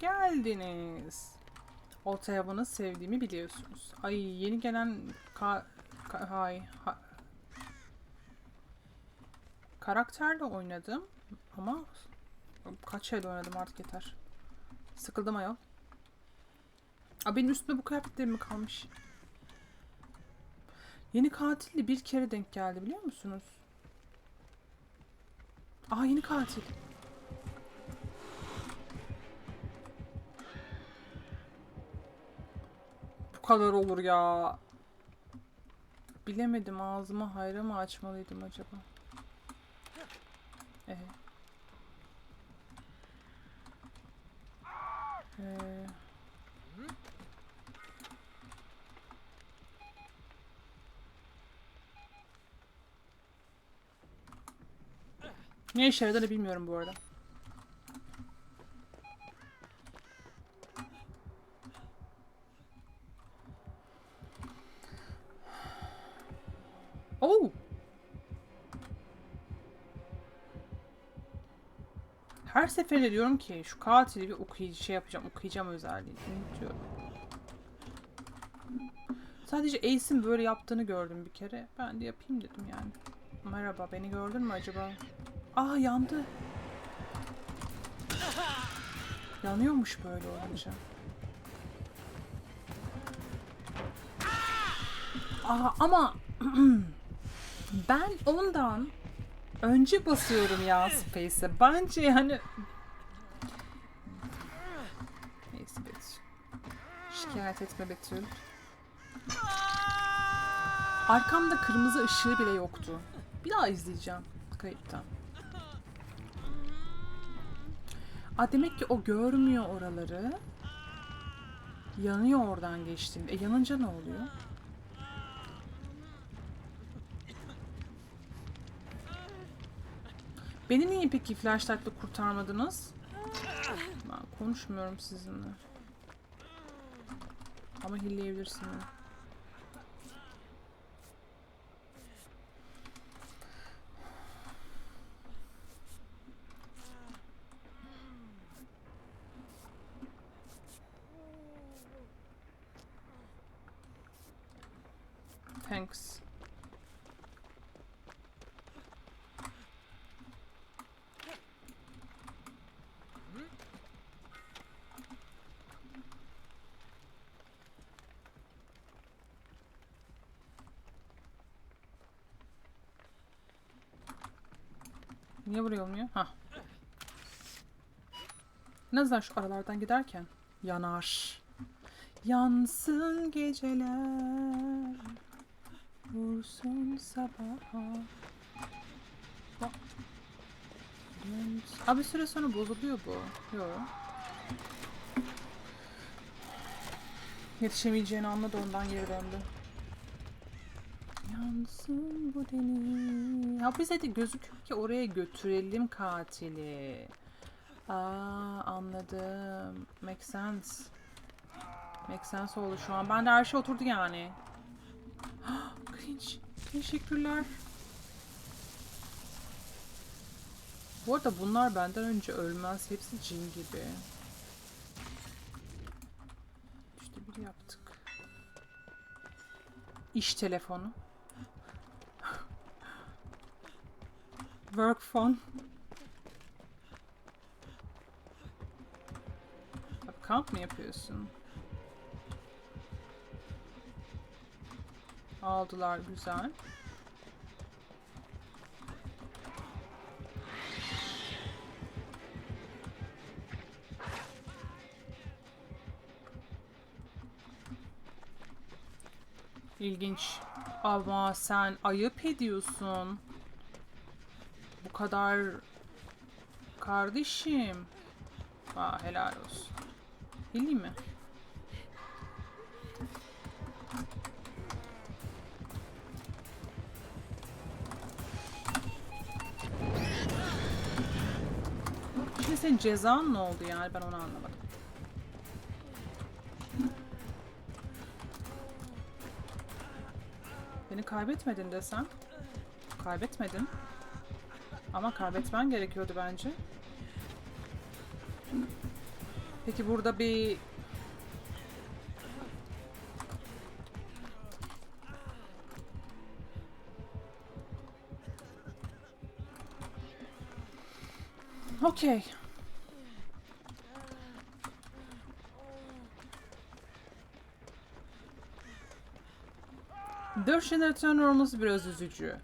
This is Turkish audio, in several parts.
geldiniz. Olta sevdiğimi biliyorsunuz. Ay yeni gelen ka, ka- hay, ha- karakterle oynadım ama kaç elde oynadım artık yeter. Sıkıldım ayol. Aa, benim üstümde bu kıyafetlerim mi kalmış? Yeni katilli bir kere denk geldi biliyor musunuz? Aa yeni katil. Kadar olur ya. Bilemedim ağzımı hayra mı açmalıydım acaba? Ee. Ee. Ne işe yaradığını bilmiyorum bu arada. Oh! Her seferinde diyorum ki şu katili bir okuyucu şey yapacağım, okuyacağım özelliğini. Unutuyorum. Sadece Ace'in böyle yaptığını gördüm bir kere. Ben de yapayım dedim yani. Merhaba, beni gördün mü acaba? Aa yandı. Yanıyormuş böyle olunca. Aa ama ben ondan önce basıyorum ya Space'e. Bence yani Neyse Betül. Şikayet etme Betül. Arkamda kırmızı ışığı bile yoktu. Bir daha izleyeceğim kayıttan. Aa, demek ki o görmüyor oraları. Yanıyor oradan geçtim. E yanınca ne oluyor? Beni niye peki flashlight'la kurtarmadınız? Ben konuşmuyorum sizinle. Ama hilleyebilirsin. ha. Niye buraya olmuyor? Ha. Ne zaman şu aralardan giderken? Yanar. Yansın geceler. Vursun sabaha. Abi süre sonra bozuluyor bu. Yok. Yetişemeyeceğini anladı ondan geri döndü. Yansın bu deniz. Ha bize de gözüküyor ki oraya götürelim katili. Aa anladım. Make sense. Make sense oldu şu an. Ben de her şey oturdu yani. Cringe. Teşekkürler. Bu arada bunlar benden önce ölmez. Hepsi cin gibi. İşte bir yaptık. İş telefonu. Work phone. Bak, Kamp mı yapıyorsun? Aldılar güzel. İlginç. Ama sen ayıp ediyorsun. Kadar kardeşim. Aa, helal olsun. Bileyim mi? Şimdi senin cezan ne oldu yani ben onu anlamadım. Beni kaybetmedin desem. Kaybetmedin. Ama kaybetmen gerekiyordu bence. Peki burada bir Okey. Dört jeneratörün olması biraz üzücü.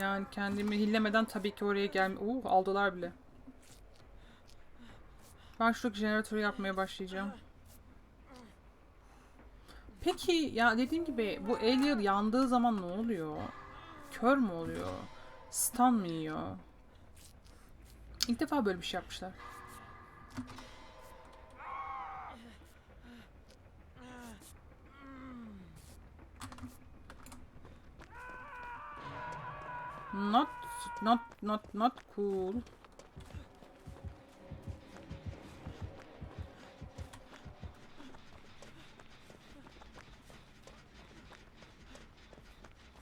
Yani kendimi hillemeden tabii ki oraya gelme... Uh aldılar bile. Ben şuradaki jeneratörü yapmaya başlayacağım. Peki ya dediğim gibi bu Alien yandığı zaman ne oluyor? Kör mü oluyor? Stun mı yiyor? İlk defa böyle bir şey yapmışlar. Not not not not cool.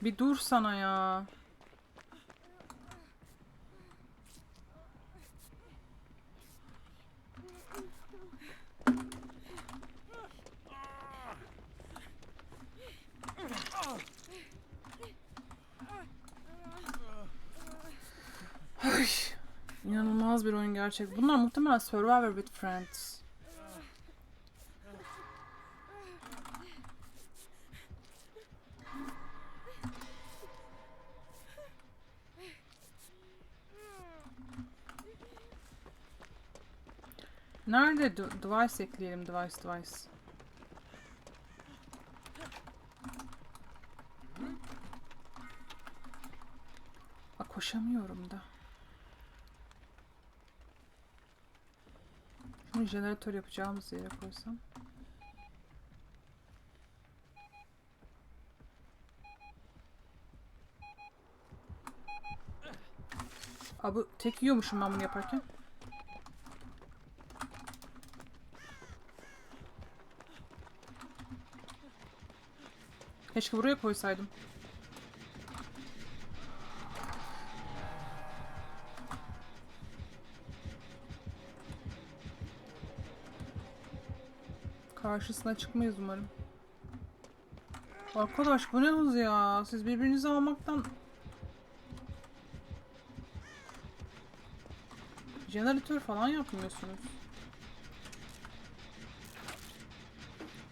Bir dur sana ya. İnanılmaz bir oyun gerçek. Bunlar muhtemelen Survivor with Friends. Nerede de- device ekleyelim device device. Aa, koşamıyorum da. Şunu jeneratör yapacağımız yere koysam. Aa, bu tek yiyormuşum ben bunu yaparken. Keşke buraya koysaydım. Karşısına çıkmayız umarım. Arkadaş bu ne hız ya? Siz birbirinizi almaktan... Jeneratör falan yapmıyorsunuz.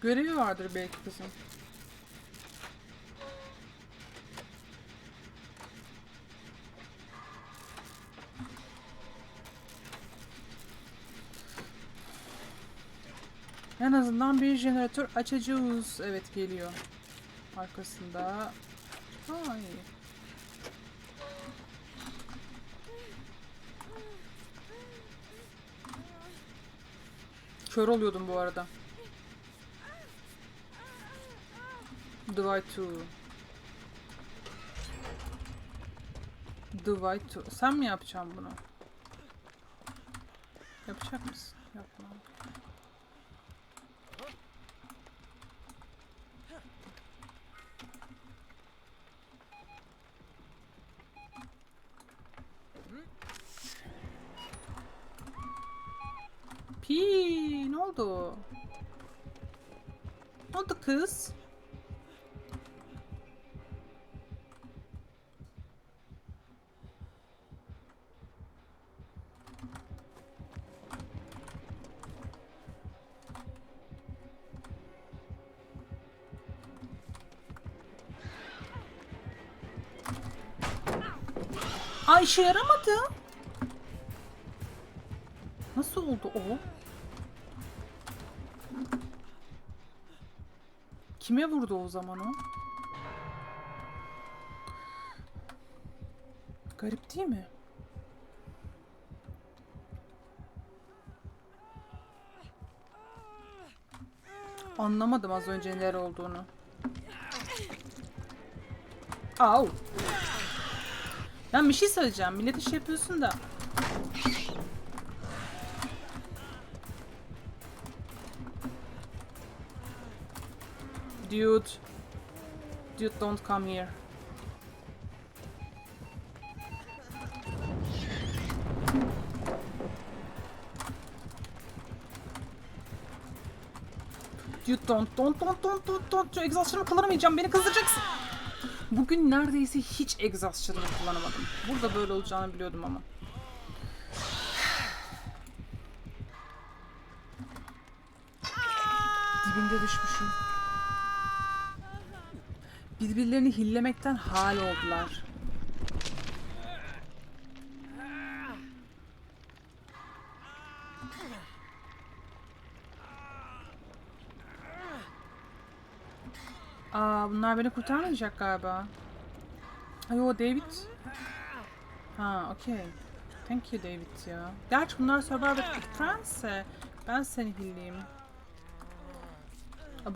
Görevi vardır belki kızım. En azından bir jeneratör açacağız. Evet geliyor. Arkasında. Ay. Kör oluyordum bu arada. Divide 2. Divide 2. Sen mi yapacaksın bunu? Yapacak mısın? Yapma. Pi ne oldu? Ne oldu kız? Ay işe yaramadı. Nasıl oldu o? Kime vurdu o zaman o? Garip değil mi? Anlamadım az önce neler olduğunu. Au. Ben bir şey söyleyeceğim. Millet iş yapıyorsun da. Dude. Dude don't come here. Dude don't don't don't don't don't don't Şu egzastyonumu kullanamayacağım beni kızdıracaksın. Bugün neredeyse hiç egzastyonumu kullanamadım. Burada böyle olacağını biliyordum ama. Dibinde düşmüşüm. Birbirlerini hillemekten hal oldular. Aa bunlar beni kurtarmayacak galiba. Ay o David. Ha okey. Thank you David ya. Gerçi bunlar Survivor Friends'e. Ben seni hilleyim.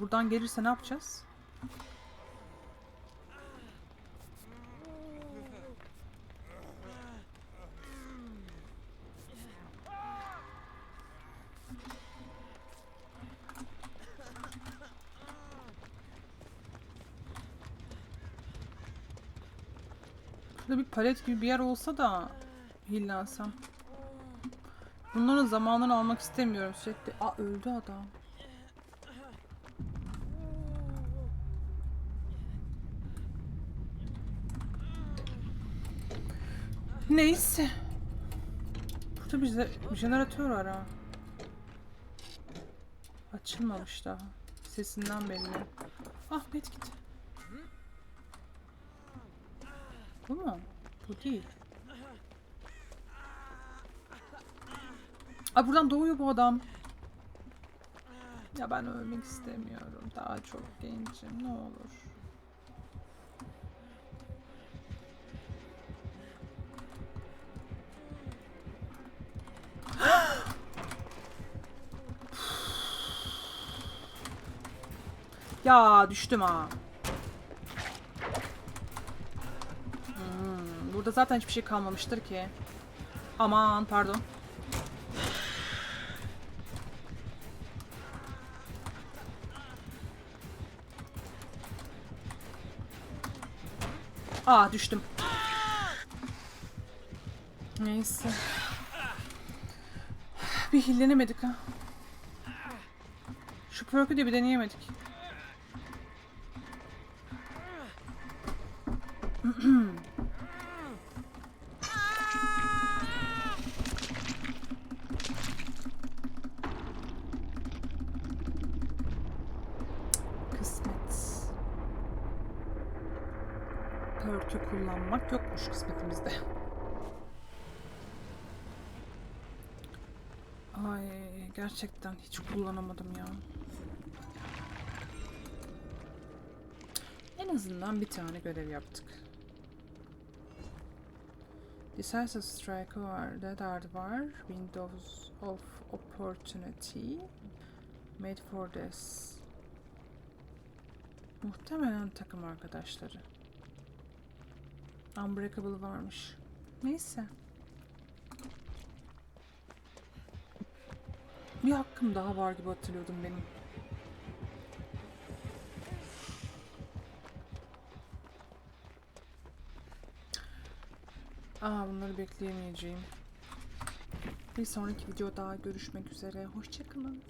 Buradan gelirse ne yapacağız? Şurada bir palet gibi bir yer olsa da hillensem. Bunların zamanını almak istemiyorum sürekli. Aa öldü adam. Neyse. Burada bir, bir jeneratör var ha. Açılmamış daha. Sesinden belli. Ah medkit. Bu mu? Bu değil. Aa buradan doğuyor bu adam. Ya ben ölmek istemiyorum. Daha çok gencim. Ne olur. ya düştüm ha. Burada zaten hiçbir şey kalmamıştır ki. Aman pardon. Aa düştüm. Neyse. Bir hillenemedik ha. Şu perk'ü de bir deneyemedik. kısmetimizde. Ay gerçekten hiç kullanamadım ya. En azından bir tane görev yaptık. Decisive Strike var, Dead Hard var, Windows of Opportunity, Made for This. Muhtemelen takım arkadaşları. Unbreakable varmış. Neyse. Bir hakkım daha var gibi hatırlıyordum benim. Aa bunları bekleyemeyeceğim. Bir sonraki videoda görüşmek üzere. Hoşçakalın.